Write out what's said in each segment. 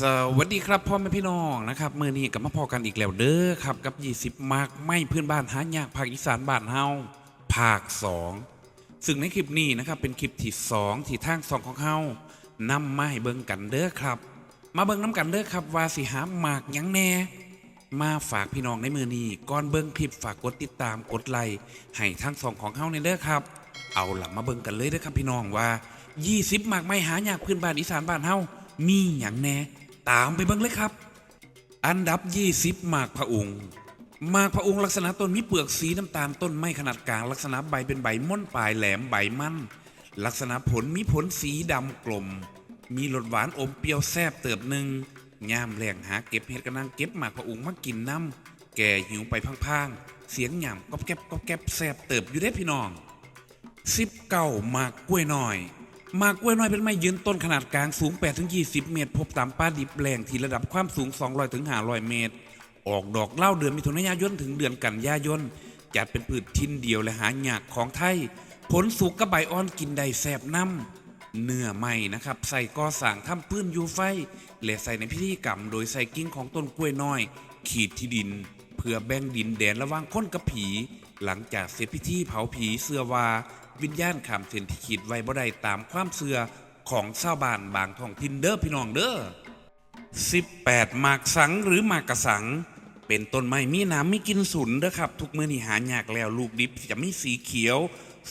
สวัสดีครับพ่อแม่พี่น้องนะครับมือนี้กับมาพอกันอีกแล้วเด้อครับกับ 20 มากไม่เพื่อนบ้านหายากภาคอีสานบ้านเฮาภาค 2 ซึ่งในคลิปนี้นะครับเป็นคลิปที่ 2 ที่ทางสองของเฮานำมาให้เบิ่งกันเด้อครับ มาเบิ่งน้ำกันเด้อครับว่าสิหาหมากหยังแน่ มาฝากพี่น้องในมือนี้ก่อนเบิ่งคลิปฝากกดติดตามกดไลค์ให้ทั้งสองของเฮาในเด้อครับ เอาล่ะมาเบิ่งกันเลยเด้อครับพี่น้องว่า 20หมากไม่หายากพื้นบ้านอีสานบ้านเฮามีหยังแน่ ตามไปเบิ่งเลยครับ อันดับ20หมากพระองค์หมากพระองค์ลักษณะต้นมีเปลือกสีน้ำตาลต้นไม้ขนาดกลางลักษณะใบเป็นใบม่อนปลายแหลมใบมั่น ลักษณะผลมีผลสีดำกลม มีรสหวานอมเปรี้ยวแซ่บเติบหนึ่งย่ามแหลงหาเก็บเห็ดกระนังเก็บหมากพระองค์มากินน้ำแก่หิวไปพังๆเสียงหย่ำก๊อบแก๊บก๊อบแก๊บแซ่บเติบอยู่ได้พี่น้องสิบเก้าหมากกล้วยน้อย มากกล้วยน้อยเป็นไม้ยืนต้นขนาดกลางสูง8ถึง20 เมตร พบตามป่าดิบแหล่งที่ระดับความสูง 200ถึง500 เมตร ออกดอกเล่าเดือนมิถุนายนถึงเดือนกันยายนจัดเป็นพืชทินเดียวและหายากของไทย ผลสุกกระใบอ่อนกินได้แสบน้ำเนื้อไหม้นะครับ ใส่ก่อสางทำปื้นยูไฟ และใส่ในพิธีกรรม โดยใส่กิ่งของต้นกล้วยน้อย ขีดที่ดิน เพื่อแบ่งดินแดนระหว่างคนกับผี หลังจากเสร็จพิธีเผาผีเสื้อวา วิญญาณขามเส้นที่ขีดไว้บ่ได้ตามความเชื่อของชาวบ้านบางท้องถิ่นเด้อพี่น้องเด้อ18หมากสังหรือหมากกระสัง เป็นต้นไม้มีน้ำไมีกินสุนเด้อครับ ทุกมื้อนี้หายากแล้วลูกดิบจะมีสีเขียว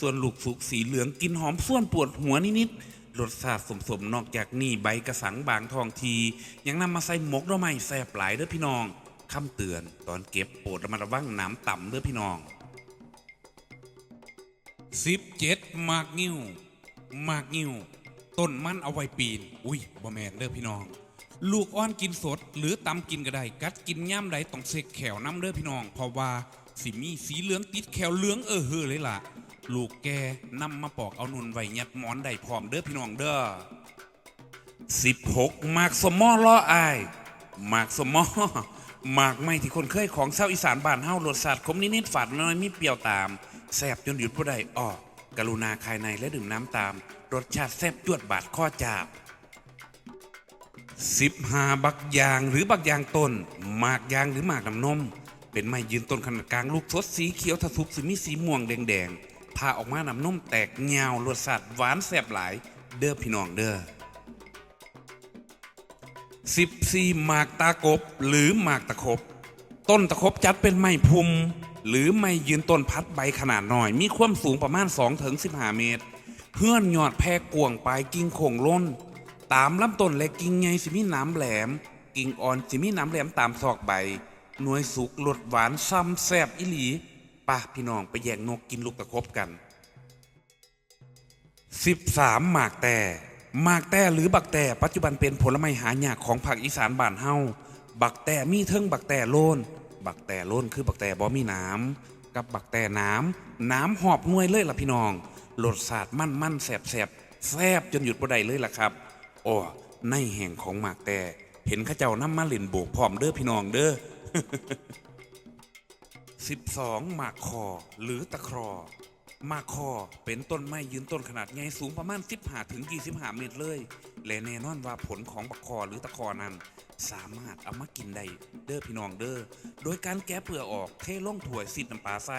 ส่วนลูกสุกสีเหลืองกินหอมส่วนปวดหัวนิดๆรสชาติสมๆนอกจากนี้ใบกระสังบางทองที ยังนำมาใส่หมกดอกไม้แซ่บหลายเด้อพี่น้องคำเตือนตอนเก็บโปรดระมัดระวังน้ำต่ำเด้อพี่น้อง สิบเจ็ดมากงิ้วมากงิ้วต้นมันเอาไว้ปีน อุ้ยบ่แมนเด้อพี่น้อง ลูกอ้อนกินสด หรือตำกินก็ได้ กัดกินย่ำใดต้องเสกแขวน้ำเด้อพี่น้อง เพราะว่าสิมีสีเหลืองติดแขวเหลืองเออเฮอเลยล่ะ ลูกแกนำมาปอกเอานุนไว้ยัดหมอนได้พร้อมเด้อพี่น้องเด้อสิบหกมากสมอล้ออายมากสมอมากไม่ที่คนเคยของเศร้าอีสานบ้านเฮารสชาติขมนิดๆฝาดน้อยมีเปรี้ยวตาม แซบจนหยุดผู้ใดออก กรุณาภายในและดื่มน้ำตาม รสชาติแซบจวดบาดข้อจาบสิบหาบักยางหรือบักยางต้นหมากยางหรือหมากน้ำนม เป็นไม้ยืนต้นขนาดกลางลูกสดสีเขียวทะทุบสีมีสีม่วงแดงๆพาออกมาน้ำนมแตกเงารสชาติหวานแซบหลาย เด้อพี่น้องเด้อสิบสี่หมากตากบหรือหมากตะคบ ต้นตะคบจัดเป็นไม้พุ่ม หรือไม้ยืนต้นพัดใบขนาดน้อย มีความสูงประมาณ2ถึง15 เมตร เพื่อนยอดแพรกวงปลายกิ่งโข่งล้น ตามลำต้นและกิ่งใหญ่สิมีน้ำแหลม กิ่งอ่อนสิมีน้ำแหลมตามซอกใบ หน่วยสุกรสหวานซ้ำแซบอิหลีป่ะพี่น้องไปแย่งนกกินลูกตะคบกัน 13 หมากแต่หมากแต่หรือบักแต่ปัจจุบันเป็นผลไม้หายากของภาคอีสานบ้านเฮาบักแต่มีเทิงบักแต่โลน บักแต่ล้นคือบักแต่บ่มีน้ำกับบักแต่น้ำน้ำหอบน่วยเลยล่ะพี่น้องรสชาติมั่นมั่นแสบแสบแซบจนหยุดบ่ได้เลยล่ะครับอ๋อในแห่งของหมากแต่เห็นข้าเจ้าน้ำมาเล่นโบกพร้อมเด้อพี่น้องเด้อ12 หมากคอหรือตะครอ มาคอเป็นต้นไม้ยืนต้นขนาดใหญ่สูงประมาณ15ถึง25 เมตรเลย และแน่นอนว่าผลของบักคอหรือตะคอนั้น สามารถเอามากินได้เด้อพี่น้องเด้อโดยการแกะเปลือกออกเทล่องถ้วซิดน้ำปลาใส่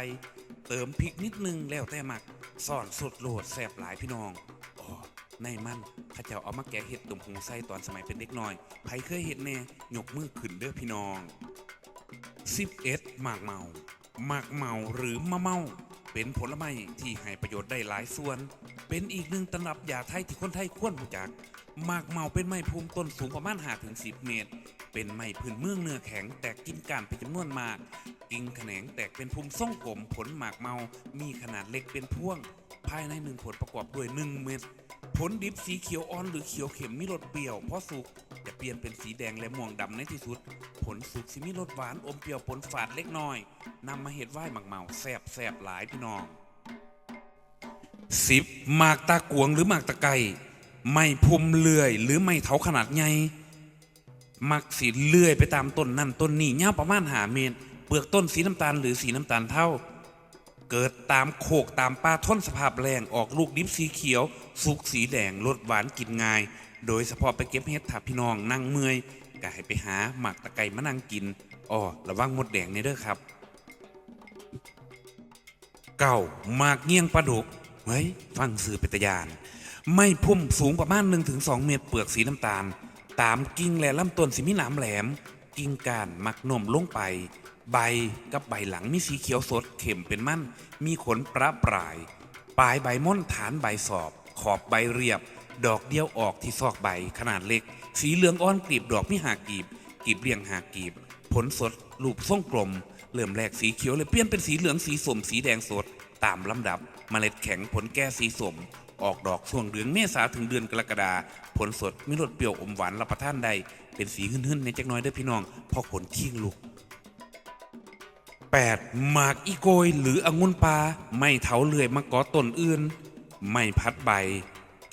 เติมพริกนิดนึงแล้วแต่หมักซ่อนสดโหลดแสบหลายพี่น้องอ๋อในมันข้าเจ้าเอามาแกะเห็ดตุ่มหงไส้ตอนสมัยเป็นเด็กน้อยใครเคยเห็ดแน่ยกมือขึ้นเด้อพี่น้อง11หมากเมาหมากเมาหรือมะเมา เป็นผลไม้ที่ให้ประโยชน์ได้หลายส่วน เป็นอีกหนึ่งตำรับยาไทยที่คนไทยควรรู้จักหมากเมาเป็นไม้ภูมิต้นสูงประมาณ5ถึง10เมตร เป็นไม้พื้นเมืองเนื้อแข็งแตกกิ่งก้านเป็นจำนวนมาก กิ่งแขนงแตกเป็นภูมิทรงกลมผลหมากเมา มีขนาดเล็กเป็นพ่วง ภายในหนึ่งผลประกอบด้วยหนึ่งเม็ด ผลดิบสีเขียวอ่อนหรือเขียวเข็มมีรสเปรี้ยวเพราะสุก ปลี่ยนเป็นสีแดงและม่วงดำในที่สุด ผลสุกสิมีรสหวานอมเปรี้ยวปนฝาดเล็กน้อยนำมาเห็ดไหว้หมักเมาแซบแซบหลายพี่น้องสิบหมากตากวงหรือหมากตะไก่ไม่พุ่มเลื่อย หรือไม่เถาขนาดใหญ่มักสีเลื่อยไปตามต้นนั่นต้นนี่ยาวประมาณหาเมตรเปลือกต้นสีน้ำตาลหรือสีน้ำตาลเท่า เกิดตามโขกตามป่าทนสภาพแรงออกลูกดิบสีเขียว สุกสีแดงรสหวานกินง่าย โดยเฉพาะไปเก็บเห็ดถ้าพี่น้องนั่งเมื่อยก็ให้ไปหาหมักตะไคร้มานั่งกินอ้อระวังมดแดงในเด้อครับ เก่าหมากเงี้ยงปลาดุกเฮ้ยฟังสื่อเป็นตยาน ไม่พุ่มสูงประมาณ1-2เมตรเปลือกสีน้ำตาล ตามกิ่งและลำต้นสิมีหนามแหลม กิ่งก้านมักนมลงไป ใบกับใบหลังมีสีเขียวสดเข็มเป็นมั่น มีขนประปราย ปลายใบม่อนฐานใบสอบ ขอบใบเรียบ ดอกเดียวออกที่ซอกใบขนาดเล็ก สีเหลืองอ่อนกลีบดอกมีหากกีบกลีบเรียงหากกีบ ผลสดรูปทรงกลม เริ่มแรกสีเขียวเลยเปลี่ยนเป็นสีเหลืองสีส้มสีแดงสด ตามลำดับเมล็ดแข็งผลแก่สีส้มออกดอกช่วงเดือนเมษาถึงเดือนกรกฎาผลสดมีรสเปรี้ยวอมหวานรับประทานได้เป็นสีหึ่นๆในจักน้อยเด้อพี่น้องพอผลทิ้งลูก 8. หมากอีโกยหรือองุ่นปลาไม่เถาเลื่อยมาเกอต้นอื่น ไม่พัดใบ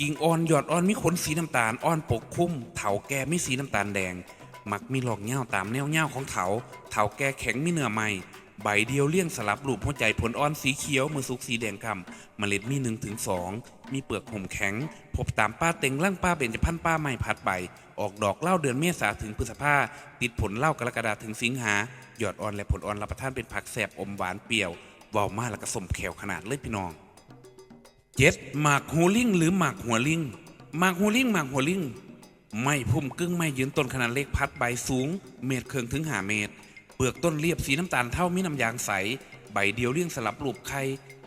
กิ่งอ่อนหยอดอ่อนมีขนสีน้ำตาลอ่อนปกคลุมเถาแก่มีสีน้ำตาลแดง มักมีหลอกเง่าตามแนวเง่าของเถาเถาแก่แข็งมีเนื้อใหม่ใบเดียวเลี่ยงสลับรูปหัวใจผลอ่อนสีเขียวมือสุกสีแดงคำเมล็ดมี1นถึงสองมีเปลือกห่มแข็ง พบตามป้าเต็งล่างป้าเบญจพรรณป้าไม้พัดใบ ออกดอกเล่าเดือนเมษาถึงพฤษภาติดผลเล่ากรกฎาถึงสิงหาหยอดอ่อนและผลอ่อนรับประทานเป็นผักแสบอมหวานเปรี้ยวเวาวมาแล้วก็สมแขวขนาดเลยพี่น้อง เจ็ดหมากหัวลิงหรือหมากหัวลิงหมากหัวลิงหมากหัวลิงไม่พุ่มกึ่งไม่ยืนต้นขนาดเล็กพัดใบสูง เมตรเคืองถึงหาเมตร เปลือกต้นเรียบสีน้ำตาลเท่ามีน้ำยางใส ใบเดียวเลี่ยงสลับรูปไข่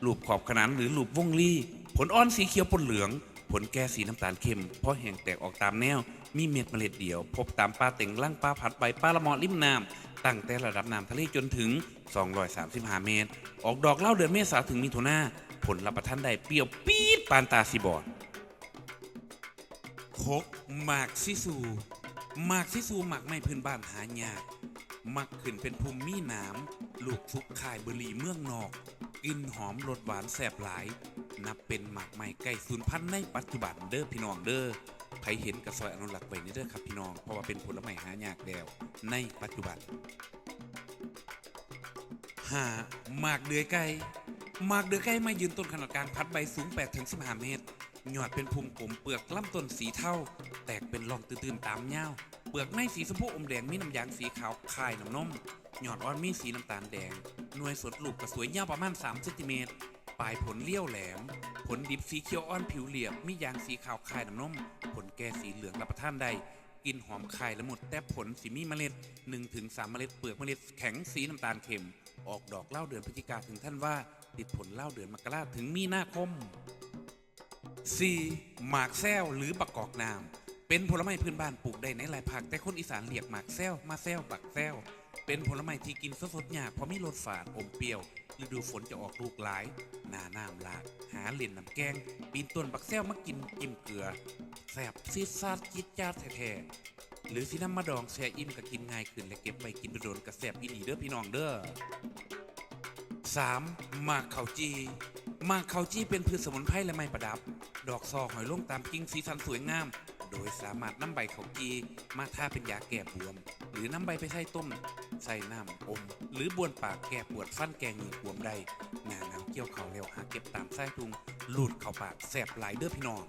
รูปขอบขนานหรือรูปวงลี่ ผลอ่อนสีเขียวปนเหลือง ผลแก่สีน้ำตาลเข้มเพราะแห้งแตกออกตามแนว มีเม็ดเมล็ดเดียว พบตามปลาเต็งล่างปลาผัดใบปลาละเมอริมน้ำตั้งแต่ระดับน้ำทะเลจนถึง 235 เมตร ออกดอกเล่าเดือนเมษาถึงมิถุนา ผลรับประทานได้เปรี้ยวปี๊ดปานตาสีบอดคกหมากซิซูหมากซิซูหมากไม่พื้นบ้านหายากมักขึ้นเป็นภูมิมีหนามลูกทุกข่ายบุรีเมืองนอกกลิ่นหอมรสหวานแสบหลาย นับเป็นหมากใหม่ใกล้สูญพันธุ์ในปัจจุบันเด้อพี่น้องเด้อใครเห็นกระซอยอนุรักษ์ไว้นี่เด้อครับพี่น้องเพราะว่าเป็นผลไม้หายากแล้วในปัจจุบันหาหมากเดือยไก่ มากเดือยไก่มายืนต้นขนาดกลางพัดใบสูง8ถึง15 เมตร หยอดเป็นพุ่มกลมเปลือกลำต้นสีเทาแตกเป็นร่องตื่นๆตามเงาเปลือกในสีชมพูอมแดงมีน้ำยางสีขาวคายน้ำนมหยอดอ่อนมีสีน้ำตาลแดง หน่วยสดลูกกระสวยยาวประมาณ3เซนติเมตรปลายผลเลี้ยวแหลม ผลดิบสีเขียวอ่อนผิวเหลี่ยมมียางสีขาวคายน้ำนม ผลแก่สีเหลืองรับประทานได้กินหอมคายละมุดแต่ผลสีมีเมล็ด1ถึง3เมล็ดเปลือกเมล็ดแข็งสีน้ำตาลเค็ม ออกดอกเล่าเดือนพฤศจิกาถึงท่านว่า ติดผลเล่าเดือนมกราถึงมีนาคม 4. หมากแซวหรือบักกอกน้ำเป็นผลไม้พื้นบ้านปลูกได้ในหลายภาคแต่คนอีสานเรียกหมากแซวมาแซวบักแซวเป็นผลไม้ที่กินสดๆยากเพราะมีรสฝาดอมเปรี้ยวฤดูฝนจะออกลูกหลาย หนาน้ำหลากหาเล่นน้ำแกง ปีนต้นบักแซวมากินจิ้มเกลือแซบซีดซาดจิดจ้าดแท้ๆหรือสิน้ำมาดองแช่อิ่มก็กินง่ายขึ้นและเก็บไปกินโดนกระแซบอีหลีเด้อพี่น้องเด้อ 3. หมากเขาจีหมากเขาจีเป็นพืชสมุนไพรและไม้ประดับ ดอกซอหอยลงตามกิ่งสีสันสวยงาม โดยสามารถนำใบเขาจีมาทาเป็นยาแก้บวม หรือนำใบไปใส่ต้ม ใส่น้ำอม หรือบวนปากแก้ปวดฟันแก้เหงือบวมได้งานน้ำเกี่ยวเขาแล้วหาเก็บตามไส้ทุงลูดเข้าปากแสบหลายเด้อพี่น้อง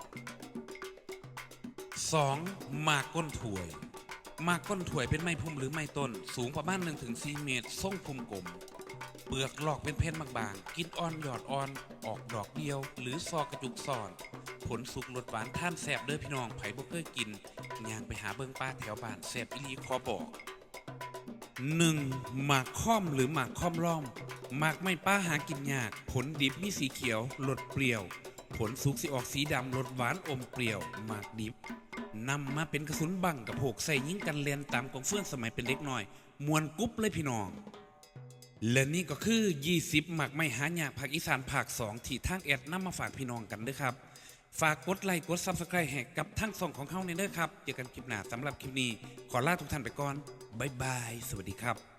2. หมากก้นถวยหมากก้นถวยเป็นไม้พุ่มหรือไม้ต้น สูงประมาณ1-4เมตรทรงพุ่มกลม เปลือกหลอกเป็นเพนบางๆ กินอ่อนหยอดอ่อน ออกดอกเดียว หรือซอกกระจุกซ่อน ผลสุกรสหวานท่านแสบเด้อพี่น้องไผ่บ่เคยกินย่างไปหาเบิงป้าแถวบ้านแสบอีหลีขอบอก 1. หมากค่อมหรือหมากค่อมล่อมหมากไม่ป้าหากินยาก ผลดิบมีสีเขียวรสเปรี้ยว ผลสุกสิออกสีดำรสหวานอมเปรี้ยวหมากดิบนำมาเป็นกระสุนบังกับโผกใส่ยิงกันเรียนตามกองเฟื่องสมัยเป็นเด็กน้อย มวนกุ๊บเลยพี่น้อง และนี่ก็คือ 20 หมักไม่หายากภาคอีสานภาค2ที่ทางแอดนำมาฝากพี่น้องกันด้อครับ ฝากกดไลค์กดซับสไครต์ให้กับทั้งสองของเขาในเด้อครับ เจอกันคลิปหน้าสำหรับคลิปนี้ ขอลาทุกท่านไปก่อน บ๊ายบาย สวัสดีครับ